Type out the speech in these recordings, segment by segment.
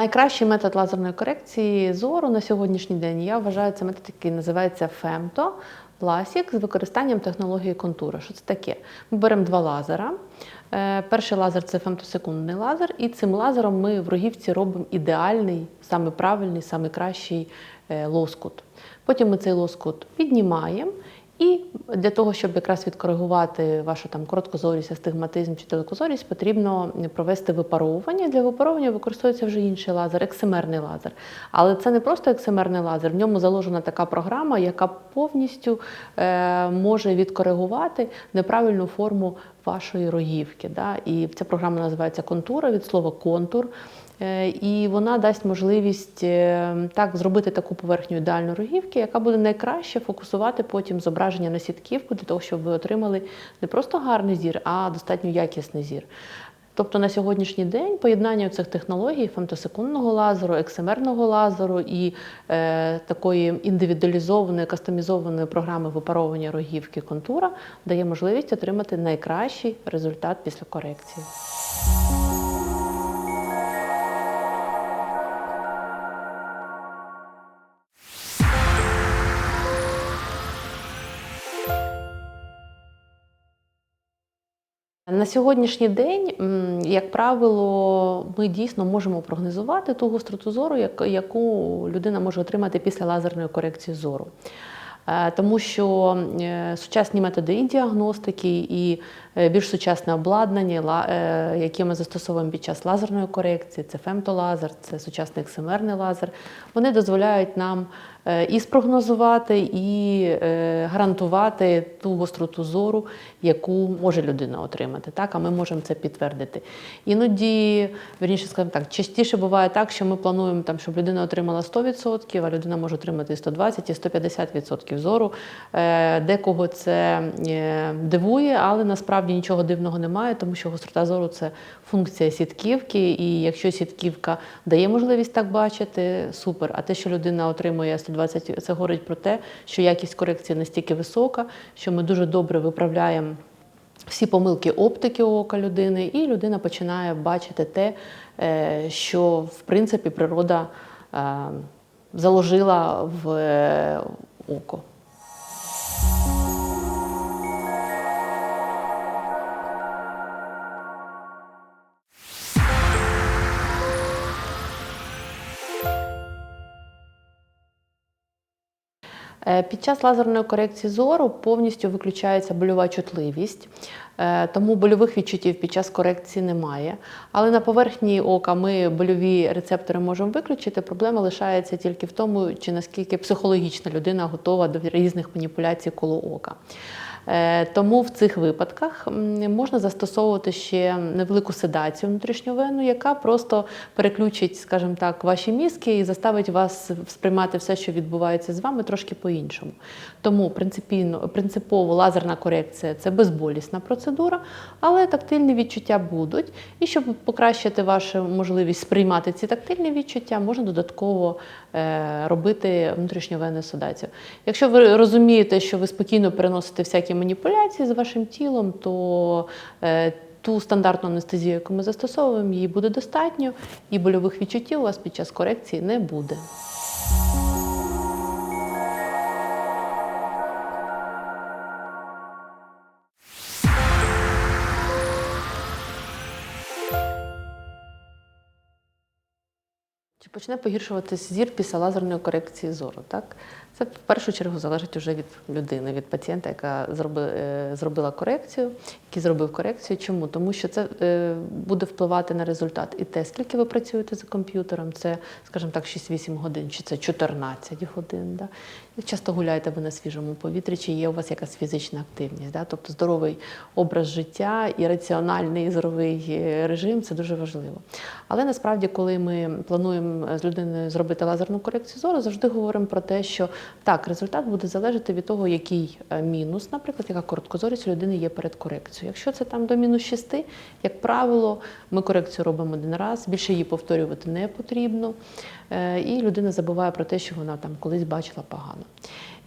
Найкращий метод лазерної корекції зору на сьогоднішній день я вважаю це метод, який називається фемто. Ласік з використанням технології контура. Що це таке? Ми беремо два лазера. Е, Перший лазер це фемтосекундний лазер, і цим лазером ми в рогівці робимо ідеальний, саме правильний, саме кращий е, лоскут. Потім ми цей лоскут піднімаємо. І для того, щоб якраз відкоригувати вашу там короткозорість, астигматизм чи далекозорість, потрібно провести випаровування. Для випаровування використовується вже інший лазер, ексимерний лазер. Але це не просто ексимерний лазер, в ньому заложена така програма, яка повністю е, може відкоригувати неправильну форму вашої рогівки. Да? І ця програма називається контура від слова контур. Е, І вона дасть можливість е, так зробити таку поверхню ідеальної рогівки, яка буде найкраще фокусувати потім зображення на сітківку для того, щоб ви отримали не просто гарний зір, а достатньо якісний зір. Тобто на сьогоднішній день поєднання цих технологій фемтосекундного лазеру, ексимерного лазеру і е, такої індивідуалізованої, кастомізованої програми випаровування рогівки контура дає можливість отримати найкращий результат після корекції. На сьогоднішній день, як правило, ми дійсно можемо прогнозувати ту гостроту зору, яку людина може отримати після лазерної корекції зору. Е, Тому що е, сучасні методи і діагностики, і е, більш сучасне обладнання, яке ми застосовуємо під час лазерної корекції, це фемтолазер, це сучасний ексимерний лазер, вони дозволяють нам і спрогнозувати, і е, гарантувати ту гостроту зору, яку може людина отримати. Так, а ми можемо це підтвердити. Іноді, верніше скажімо так, частіше буває так, що ми плануємо, там, щоб людина отримала 100%, а людина може отримати і 120, і 150% зору. Е, Декого це е, дивує, але насправді нічого дивного немає, тому що гострота зору це функція сітківки, і якщо сітківка дає можливість так бачити, супер. А те, що людина отримує 120, це говорить про те, що якість корекції настільки висока, що ми дуже добре виправляємо всі помилки оптики ока людини, і людина починає бачити те, е, що в принципі природа е, заложила в е, око. Під час лазерної корекції зору повністю виключається больова чутливість, е, тому больових відчуттів під час корекції немає. Але на поверхні ока ми больові рецептори можемо виключити. Проблема лишається тільки в тому, чи наскільки психологічна людина готова до різних маніпуляцій коло ока. Е, Тому в цих випадках можна застосовувати ще невелику седацію внутрішньовенну, яка просто переключить, скажімо так, ваші мізки і заставить вас сприймати все, що відбувається з вами, трошки по-іншому. Тому принципово лазерна корекція це безболісна процедура, але тактильні відчуття будуть. І щоб покращити вашу можливість сприймати ці тактильні відчуття, можна додатково е, робити внутрішньовенну седацію. Якщо ви розумієте, що ви спокійно переносите всякі маніпуляції з вашим тілом, то е, ту стандартну анестезію, яку ми застосовуємо, її буде достатньо, і больових відчуттів у вас під час корекції не буде. Почне погіршуватись зір після лазерної корекції зору? Так? Це в першу чергу залежить вже від людини, від пацієнта, яка е, зробила корекцію, який зробив корекцію. Чому? Тому що це е, буде впливати на результат. І те, скільки ви працюєте за комп'ютером, це, скажімо так, 6-8 годин, чи це 14 годин. Да? Як часто гуляєте ви на свіжому повітрі, чи є у вас якась фізична активність? Да? Тобто здоровий образ життя і раціональний здоровий е, режим це дуже важливо. Але насправді, коли ми плануємо з людиною зробити лазерну корекцію зору, завжди говоримо про те, що так, результат буде залежати від того, який е, мінус, наприклад, яка короткозорість людини є перед корекцією. Якщо це там до мінус 6, як правило, ми корекцію робимо один раз, більше її повторювати не потрібно. Е, І людина забуває про те, що вона там колись бачила погано.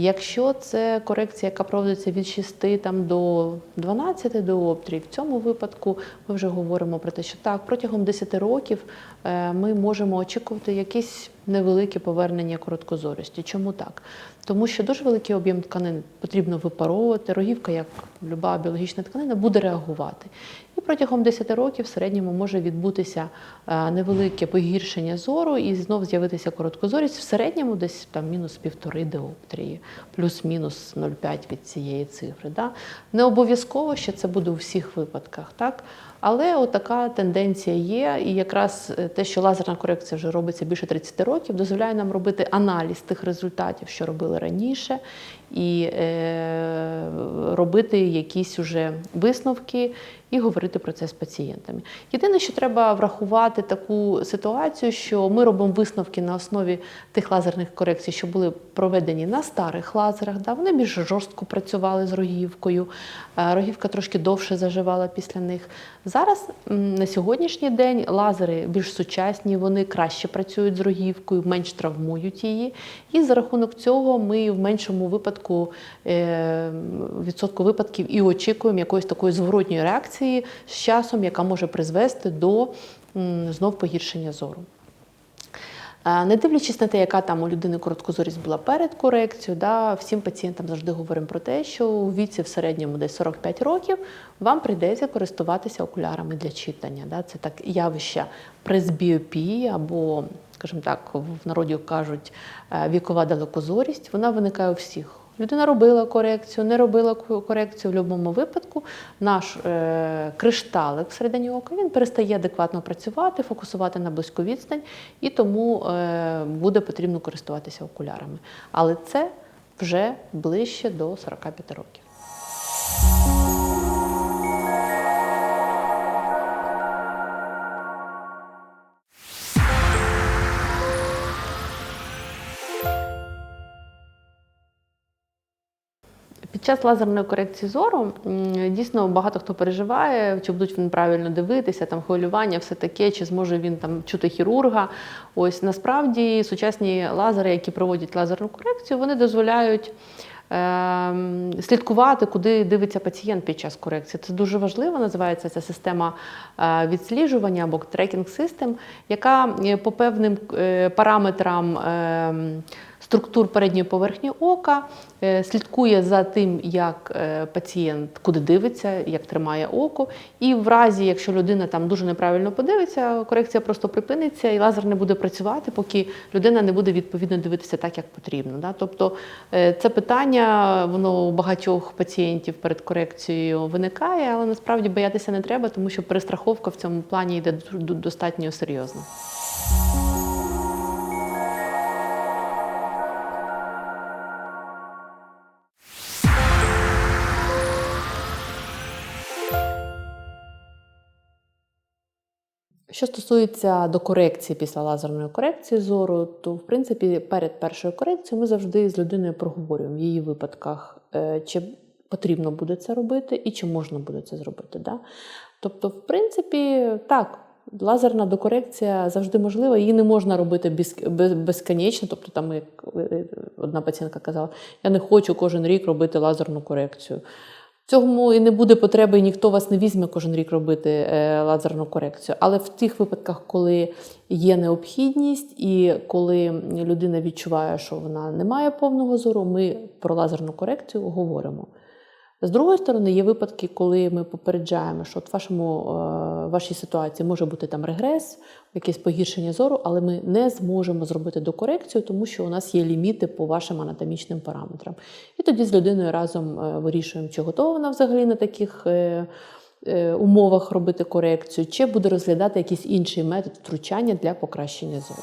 Якщо це корекція, яка проводиться від 6 там, до 12 діоптрій, в цьому випадку ми вже говоримо про те, що так, протягом 10 років е, ми можемо очікувати якісь невелике повернення короткозорості. Чому так? Тому що дуже великий об'єм тканин потрібно випаровувати. Рогівка, як люба біологічна тканина, буде реагувати. Протягом 10 років в середньому може відбутися е, невелике погіршення зору і знов з'явитися короткозорість в середньому десь там мінус півтори диоптрії, плюс-мінус 0,5 від цієї цифри. Да? Не обов'язково, що це буде у всіх випадках, так? Але отака тенденція є, і якраз е, те, що лазерна корекція вже робиться більше 30 років, дозволяє нам робити аналіз тих результатів, що робили раніше, і е, робити якісь уже висновки і говорити про це з пацієнтами. Єдине, що треба врахувати таку ситуацію, що ми робимо висновки на основі тих лазерних корекцій, що були проведені на старих лазерах. Да? Вони більш жорстко працювали з рогівкою, е, рогівка трошки довше заживала після них. Зараз на сьогоднішній день лазери більш сучасні, вони краще працюють з рогівкою, менш травмують її. І за рахунок цього ми в меншому випадку е, відсотку випадків і очікуємо якоїсь такої зворотньої реакції з часом, яка може призвести до знов погіршення зору. Е, Не дивлячись на те, яка там у людини короткозорість була перед корекцією, да, всім пацієнтам завжди говоримо про те, що у віці в середньому десь 45 років вам прийдеться користуватися окулярами для читання. Да. Це так явище пресбіопії або, скажімо так, в народі кажуть е, вікова далекозорість. Вона виникає у всіх. Людина робила корекцію, не робила корекцію в будь-якому випадку. Наш е, кришталик всередині ока він перестає адекватно працювати, фокусувати на близьку відстань, і тому е, буде потрібно користуватися окулярами. Але це вже ближче до 45 років. Час лазерної корекції зору дійсно багато хто переживає, чи будуть вони правильно дивитися, там хвилювання, все таке, чи зможе він там чути хірурга. Ось насправді сучасні лазери, які проводять лазерну корекцію, вони дозволяють. ем, Слідкувати, куди дивиться пацієнт під час корекції. Це дуже важливо. Називається ця система е, відсліджування або трекінг систем, яка е, по певним е, параметрам ем, структур передньої поверхні ока, е, слідкує за тим, як е, пацієнт куди дивиться, як тримає око. І в разі, якщо людина там дуже неправильно подивиться, корекція просто припиниться, і лазер не буде працювати, поки людина не буде відповідно дивитися так, як потрібно. Да? Тобто е, це питання, воно у багатьох пацієнтів перед корекцією виникає, але насправді боятися не треба, тому що перестраховка в цьому плані йде достатньо серйозно. Що стосується до корекції після лазерної корекції зору, то в принципі перед першою корекцією ми завжди з людиною проговорюємо в її випадках, е, чи потрібно буде це робити і чи можна буде це зробити. Да? Тобто, в принципі, так. Лазерна докорекція завжди можлива, її не можна робити без, без, безконечно. Тобто, там як е, одна пацієнтка казала, я не хочу кожен рік робити лазерну корекцію. Цьому і не буде потреби, і ніхто вас не візьме кожен рік робити е, лазерну корекцію. Але в тих випадках, коли є необхідність, і коли людина відчуває, що вона не має повного зору, ми про лазерну корекцію говоримо. З другої сторони, є випадки, коли ми попереджаємо, що от в вашому, е, вашій ситуації може бути там регрес, якесь погіршення зору, але ми не зможемо зробити докорекцію, тому що у нас є ліміти по вашим анатомічним параметрам. І тоді з людиною разом е, вирішуємо, чи готова вона взагалі на таких е, умовах робити корекцію, чи буде розглядати якийсь інший метод втручання для покращення зору.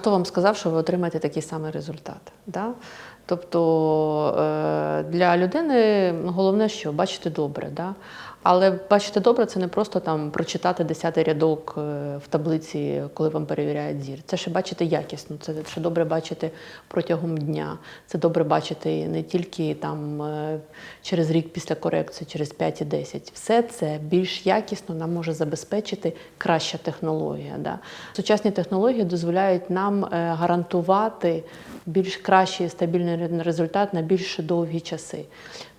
Хто вам сказав, що ви отримаєте такий самий результат? Да? Тобто е, для людини головне, що бачити добре. Да? Але бачите, добре, це не просто там прочитати десятий рядок е, в таблиці, коли вам перевіряють зір. Це ще бачити якісно, це ще добре бачити протягом дня. Це добре бачити не тільки там е, через рік після корекції, через 5 і 10. Все це більш якісно нам може забезпечити краща технологія. Да? Сучасні технології дозволяють нам гарантувати більш кращий і стабільний результат на більш довгі часи.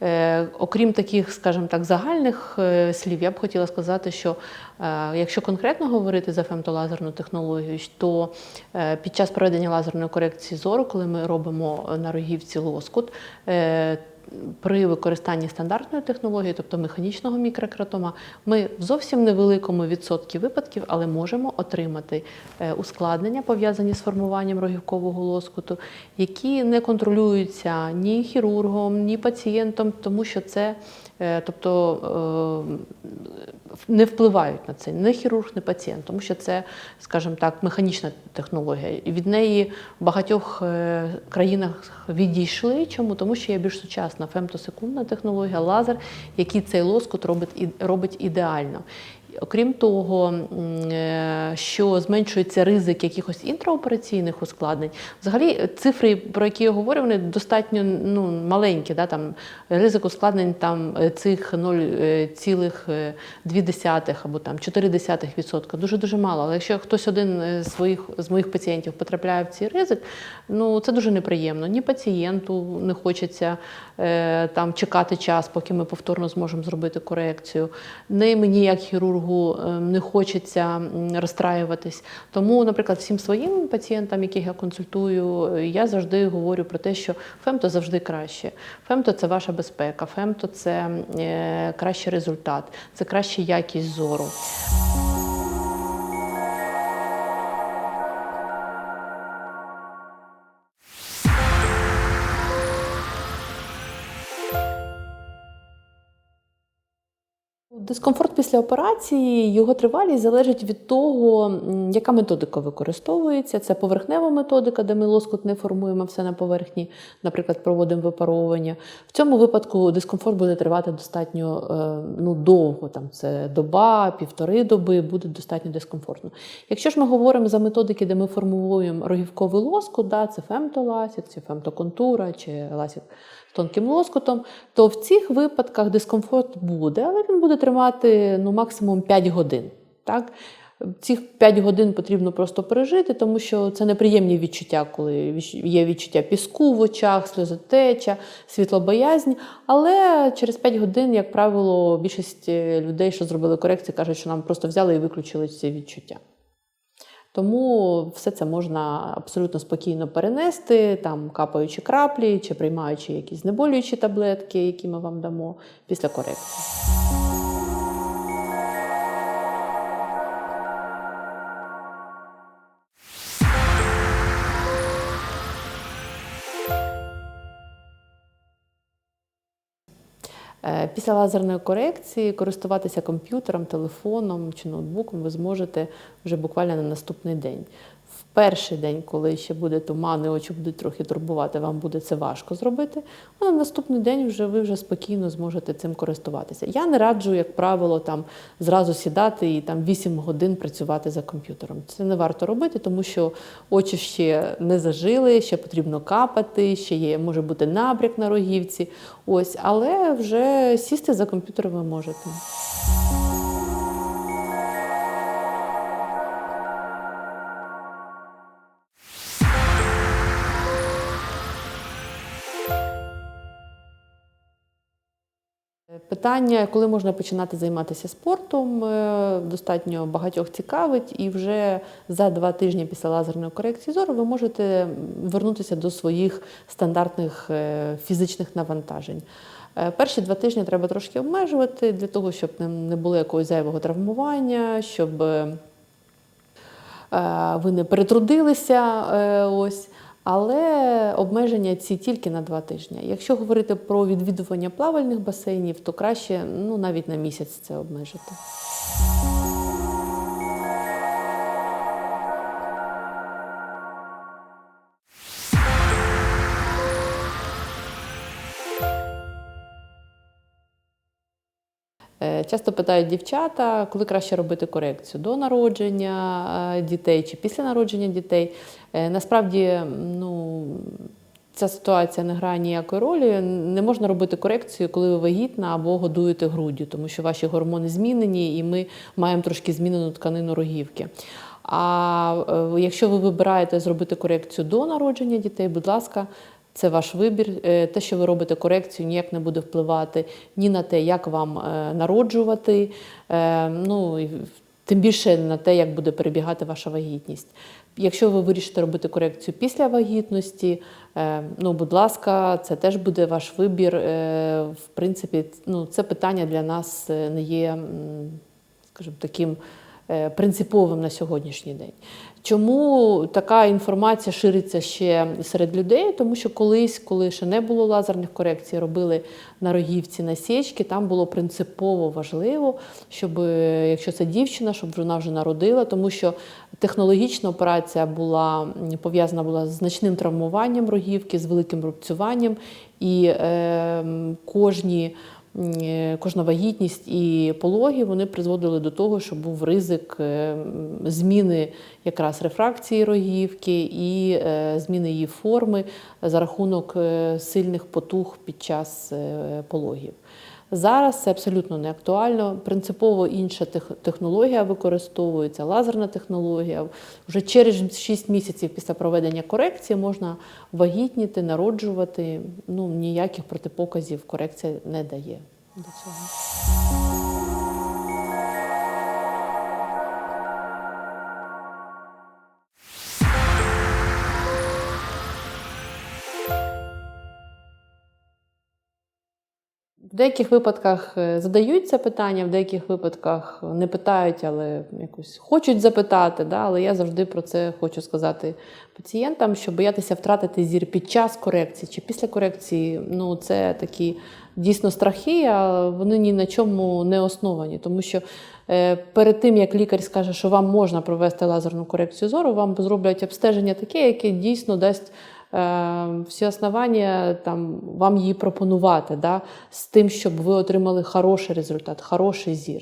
Е, окрім таких, скажімо так, загальних е, слів, я б хотіла сказати, що е, якщо конкретно говорити за фемтолазерну технологію, то під час проведення лазерної корекції зору, коли ми робимо на рогівці лоскут, при використанні стандартної технології, тобто механічного мікрократома, ми в зовсім невеликому відсоткі випадків, але можемо отримати е, ускладнення, пов'язані з формуванням рогівкового лоскуту, які не контролюються ні хірургом, ні пацієнтом, тому що це, тобто е, не впливають на це не хірург, не пацієнт, тому що це, скажімо так, механічна технологія. І від неї в багатьох е, країнах відійшли. Чому? Тому що є більш сучасна фемтосекундна технологія, лазер, який цей лоскут робить, робить ідеально. Окрім того, е, що зменшується ризик якихось інтраопераційних ускладнень, взагалі е, цифри, про які я говорю, вони достатньо ну, маленькі. Да? Там, ризик ускладнень там, е, цих 0,2 або там 0,4% дуже-дуже мало. Але якщо хтось один з, своїх, з моїх пацієнтів потрапляє в цей ризик, ну, це дуже неприємно. Ні пацієнту не хочеться там, чекати час, поки ми повторно зможемо зробити корекцію. Ні мені, як хірургу, е, не хочеться розстраюватись. Тому, наприклад, всім своїм пацієнтам, яких я консультую, е, я завжди говорю про те, що фемто завжди краще. Фемто це ваша безпека, фемто це е, кращий результат, це краща якість зору. Дискомфорт після операції, його тривалість залежить від того, яка методика використовується. Це поверхнева методика, де ми лоскут не формуємо все на поверхні, наприклад, проводимо випаровування. В цьому випадку дискомфорт буде тривати достатньо е, ну, довго, там це доба, півтори доби, буде достатньо дискомфортно. Якщо ж ми говоримо за методики, де ми формуємо рогівковий лоскут, да, це фемтоласік, чи фемтоконтура, чи ласік тонким лоскутом, то в цих випадках дискомфорт буде, але він буде тривати ну, максимум 5 годин. Так? Цих 5 годин потрібно просто пережити, тому що це неприємні відчуття, коли є відчуття піску в очах, сльозотеча, світлобоязнь. Але через 5 годин, як правило, більшість е, людей, що зробили корекцію, кажуть, що нам просто взяли і виключили ці відчуття. Тому все це можна абсолютно спокійно перенести, там капаючи краплі чи приймаючи якісь знеболюючі таблетки, які ми вам дамо після корекції. Після лазерної корекції користуватися комп'ютером, телефоном чи ноутбуком ви зможете вже буквально на наступний день. Перший день, коли ще буде туман, і очі будуть трохи турбувати, вам буде це важко зробити. А на наступний день вже ви вже спокійно зможете цим користуватися. Я не раджу, як правило, там зразу сідати і там 8 годин працювати за комп'ютером. Це не варто робити, тому що очі ще не зажили, ще потрібно капати, ще є, може бути набряк на рогівці. Ось, але вже сісти за комп'ютер ви можете. Питання, коли можна починати займатися спортом, е, достатньо багатьох цікавить, і вже за два тижні після лазерної корекції зору ви можете вернутися до своїх стандартних е, фізичних навантажень. Е, Перші два тижні треба трошки обмежувати для того, щоб не- було якогось зайвого травмування, щоб ви не перетрудилися. Ось. Але обмеження ці тільки на два тижні. Якщо говорити про відвідування плавальних басейнів, то краще ну, навіть на місяць це обмежити. Часто питають дівчата, коли краще робити корекцію до народження е, дітей чи після народження дітей. Е, Насправді, ну, ця ситуація не грає ніякої ролі. Не можна робити корекцію, коли ви вагітна або годуєте груддю, тому що ваші гормони змінені, і ми маємо трошки змінену тканину рогівки. А е, якщо ви вибираєте зробити корекцію до народження дітей, будь ласка, це ваш вибір. Е, Те, що ви робите корекцію, ніяк не буде впливати ні на те, як вам е, народжувати, е, ну тим більше на те, як буде перебігати ваша вагітність. Якщо ви вирішите робити корекцію після вагітності, ну, будь ласка, це теж буде ваш вибір. В принципі, ну, це питання для нас не є, скажімо, таким принциповим на сьогоднішній день. Чому така інформація шириться ще серед людей? Тому що колись, коли ще не було лазерних корекцій, робили на рогівці насічки, там було принципово важливо, щоб е, якщо це дівчина, щоб вона вже народила, тому що технологічна операція була пов'язана була з значним травмуванням рогівки, з великим рубцюванням, і е, кожні. Е, Кожна вагітність і пологи вони призводили до того, що був ризик е, зміни якраз рефракції рогівки і е, зміни її форми за рахунок сильних потуг під час пологів. Зараз це абсолютно не актуально. Принципово інша технологія використовується, лазерна технологія. Вже через 6 місяців після проведення корекції можна вагітніти, народжувати. Ну, ніяких протипоказів корекція не дає до цього. Деяких випадках е, задають це питання, в деяких випадках не питають, але якось хочуть запитати. Да? Але я завжди про це хочу сказати пацієнтам, що боятися втратити зір під час корекції чи після корекції ну це такі дійсно страхи, а вони ні на чому не основані. Тому що е, перед тим, як лікар скаже, що вам можна провести лазерну корекцію зору, вам зроблять обстеження таке, яке дійсно дасть е, всі основання там, вам її пропонувати, да, з тим, щоб ви отримали хороший результат, хороший зір.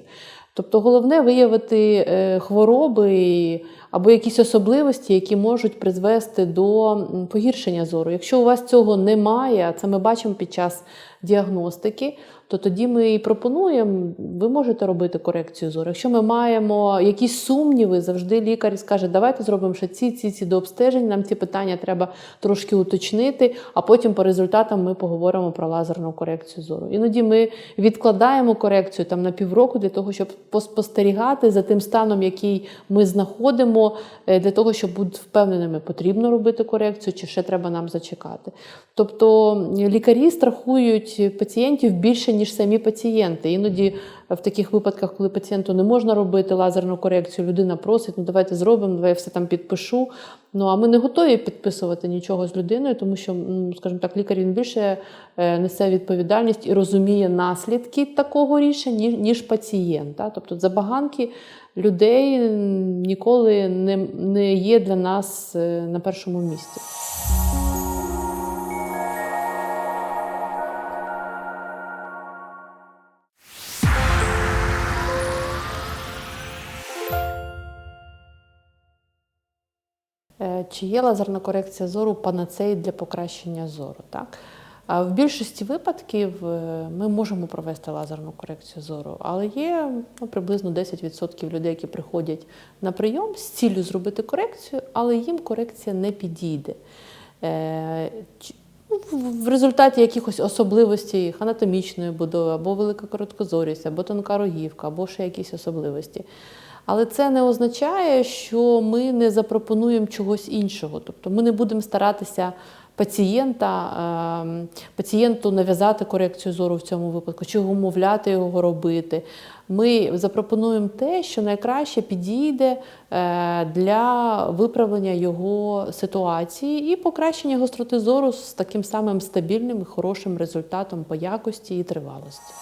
Тобто головне виявити е, хвороби або якісь особливості, які можуть призвести до погіршення зору. Якщо у вас цього немає, а це ми бачимо під час діагностики, то тоді ми і пропонуємо, ви можете робити корекцію зору. Якщо ми маємо якісь сумніви, завжди лікар скаже, давайте зробимо ще ці, ці, ці до обстежень, нам ці питання треба трошки уточнити, а потім по результатам ми поговоримо про лазерну корекцію зору. Іноді ми відкладаємо корекцію там на півроку для того, щоб поспостерігати за тим станом, який ми знаходимо, е, для того, щоб бути впевненими, потрібно робити корекцію, чи ще треба нам зачекати. Тобто лікарі страхують пацієнтів більше, ніж самі пацієнти. Іноді в таких випадках, коли пацієнту не можна робити лазерну корекцію, людина просить, ну давайте зробимо, давай я все там підпишу. Ну а ми не готові підписувати нічого з людиною, тому що, скажімо так, лікар він більше е, несе відповідальність і розуміє наслідки такого рішення, ніж пацієнт. Тобто забаганки людей ніколи не, не є для нас е, на першому місці. Е, Чи є лазерна корекція зору панацеї для покращення зору? Так? А В більшості випадків е, ми можемо провести лазерну корекцію зору, але є ну, приблизно 10% людей, які приходять на прийом з ціллю зробити корекцію, але їм корекція не підійде. Е, ну, в- результаті якихось особливостей анатомічної будови, або велика короткозорість, або тонка рогівка, або ще якісь особливості. Але це не означає, що ми не запропонуємо чогось іншого. Тобто ми не будемо старатися пацієнта, ем, пацієнту нав'язати корекцію зору в цьому випадку, чи умовляти його робити. Ми запропонуємо те, що найкраще підійде е, для виправлення його ситуації і покращення гостроти зору з таким самим стабільним і хорошим результатом по якості і тривалості.